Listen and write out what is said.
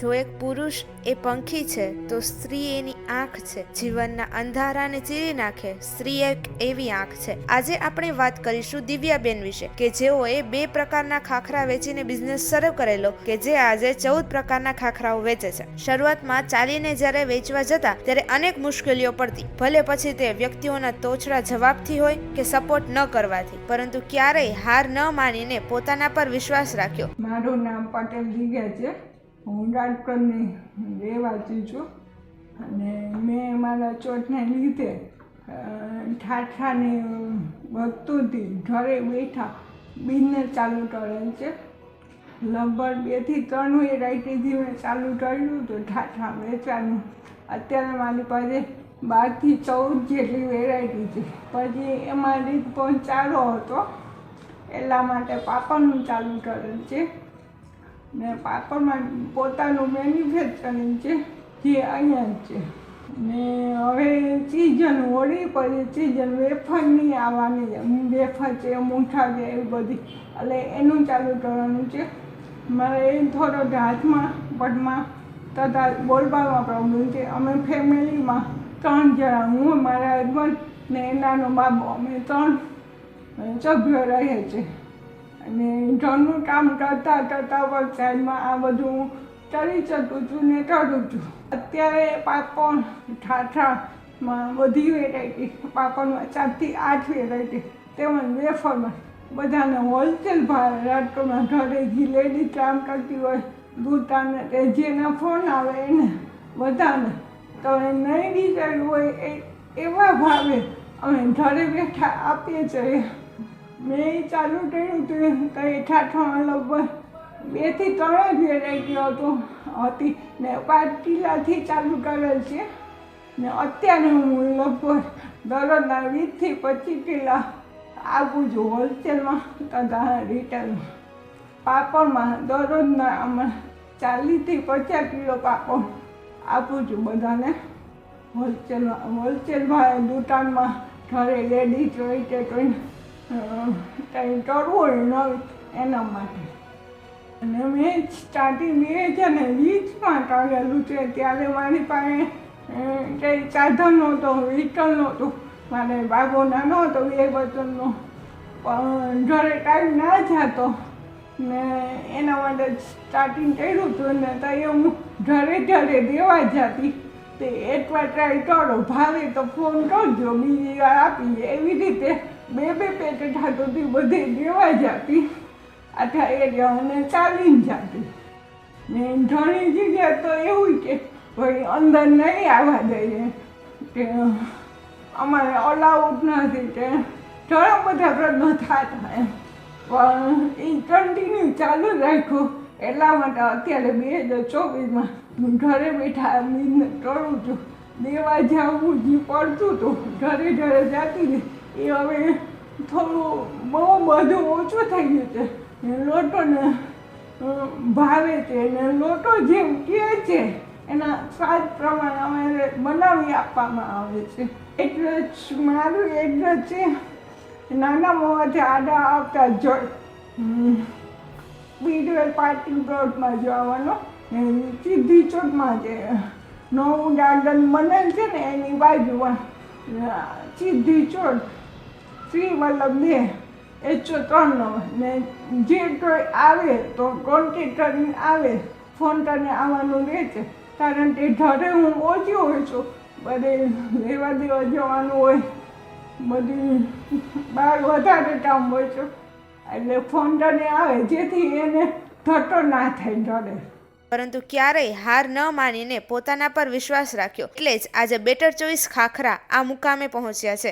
જો એક પુરુષ એ પંખી છે, તો સ્ત્રી એની આંખ છે. જીવનના અંધારાને ચીરી નાખે, સ્ત્રી એક એવી આંખ છે. આજે આપણે વાત કરીશું દિવ્યાબેન વિશે, કે જેઓએ બે પ્રકારના ખાખરા વેચીને બિઝનેસ શરૂ કરેલો, કે જે આજે ચૌદ પ્રકારના ખાખરાઓ વેચે છે. શરૂઆતમાં ચાલીને જ્યારે વેચવા જતા, ત્યારે અનેક મુશ્કેલીઓ પડતી. ભલે પછી તે વ્યક્તિઓના તોછડા જવાબથી હોય, કે સપોર્ટ ન કરવાથી. પરંતુ ક્યારેય હાર ન માનીને પોતાના પર વિશ્વાસ રાખ્યો. મારું નામ પટેલ છે. હું રાજકોટની રહેવાસી છું. અને મેં મારા ચોટને લીધે ઠાઠાની વસ્તુથી ઘરે બેઠા બિઝનેસ ચાલુ કરેલ છે. લગભગ બેથી ત્રણ વેરાયટીથી મેં ચાલુ કર્યું હતું ઠાઠા વેચવાનું. અત્યારે મારી પાસે બારથી ચૌદ જેટલી વેરાયટી છે. પછી એમાં રીત પહોંચાડો હતો. એટલા માટે પાપડનું ચાલુ કરેલ છે. ને પાપડમાં પોતાનું મેન્યુફેક્ચરિંગ છે, જે અહીંયા છે. ને હવે સિઝન હોળી પછી સિઝન વેફરની આવવાની વેફર છે, મૂઠા છે, એવી બધી. એટલે એનું ચાલુ કરવાનું છે. મારે એ થોડો હાથમાં પટમાં તથા બોલવામાં પ્રોબ્લેમ છે. અમે ફેમિલીમાં ત્રણ જણા. હું, મારા હસબન્ડ ને એનાનો બાબો. અમે ત્રણ સભ્યો રહે છે. અને ઘરનું કામ કરતાં કરતાં સાઈડમાં આ બધું કરી શકું છું ને કરું છું. અત્યારે પાપડ ઠાઠામાં બધી વેરાયટી પાપડમાં ચારથી આઠ વેરાયટી તેમજ વેફરમાં બધાને હોલસેલ ભાવે. રાજકોટમાં ઘરે જે લેડીઝ કામ કરતી હોય દૂતાને તે જેના ફોન આવે એને બધાને. તો એ નહીં વિચાર્યું હોય એ એવા ભાવે અમે ઘરે બેઠા આપીએ છીએ. મેં ચાલુ કર્યું હતું તો ઠાઠામાં લગભગ બેથી ત્રણ જ વેરાયટીઓ હતો. હતી ને પાંચ કિલ્લાથી ચાલુ કરેલ છે. ને અત્યારે હું લગભગ દરરોજના વીસથી પચીસ કિલ્લા આપું છું હોલસેલમાં તથા રિટેલમાં પાપડમાં દરરોજના અમે ચાલીસથી પચાસ કિલો પાપડ આપું છું બધાને. હોલસેલમાં હોલસેલમાં, દુકાનમાં ઘરે લેડીઝ હોય કે કોઈ કંઈ કરવું નવી એના માટે. અને મેં સ્ટાર્ટિંગ બે હજાર ને વીસમાં કરેલું છે. ત્યારે મારી પાસે કંઈ સાધન નહોતો વ્હીકલ નહોતું. મારે બાબો નાનો હતો બે વચનનો પણ ઘરે ટાઈમ ના જતો. ને એના માટે સ્ટાર્ટિંગ કર્યું હતું. ને તો એ હું ઘરે ઘરે દેવા જતી. તે એકવાર ટ્રાય કરો, ભાવે તો ફોન કરજો, બીજી વાર આપી એવી રીતે. બે બે પેકેટ હાથોથી બધે દેવા જતી. આખા એરિયાઓને ચાલીને જતી. ને ઘણી જગ્યા તો એવું કે ભાઈ અંદર નહીં આવવા દઈએ. કે અમારે અલાઉડ નથી કે ઘણા બધા પ્રશ્નો થતા એમ. પણ એ કન્ટિન્યુ ચાલુ રાખ્યું. એટલા માટે અત્યારે બે હજાર ચોવીસમાં હું ઘરે બેઠા બિઝનેસ કરું છું. દેવા જવું જે પડતું હતું. ઘરે ઘરે જતી હતી એ હવે થોડું બહુ બધું ઓછું થઈ ગયું છે. લોટોને ભાવે છે ને લોટો જેમ કહે છે, એના સ્વાદ પ્રમાણે અમારે બનાવી આપવામાં આવે છે. એડ્રેસ મારું એટલે છે. નાના મોવાથી આડા આવતા જ બીડવેલ પાર્ટી પ્લોટમાં જવાનો. સીધી ચોકમાં છે નવું ગાર્ડન બને છે ને એની બાજુમાં સીધી ચોક. શ્રી મતલબ બે એકસો ત્રણ નંબર ને જે કોઈ આવે તો કોન્ટેક કરીને આવે ફોન કરીને આવવાનું રહે છે. કારણ કે ઘરે હું ઓછી હોઉં છું, બધે લેવા દેવા જવાનું હોય, બધી બહાર વધારે કામ હોય છે. એટલે ફોન કરીને આવે, જેથી એને ધટો ના થાય ઘરે પરંતુ ક્યારેય હાર ન માનીને પોતાના પર વિશ્વાસ રાખ્યો. એટલે જ આજે બેટર ચોઈસ ખાખરા આ મુકામે પહોંચ્યા છે.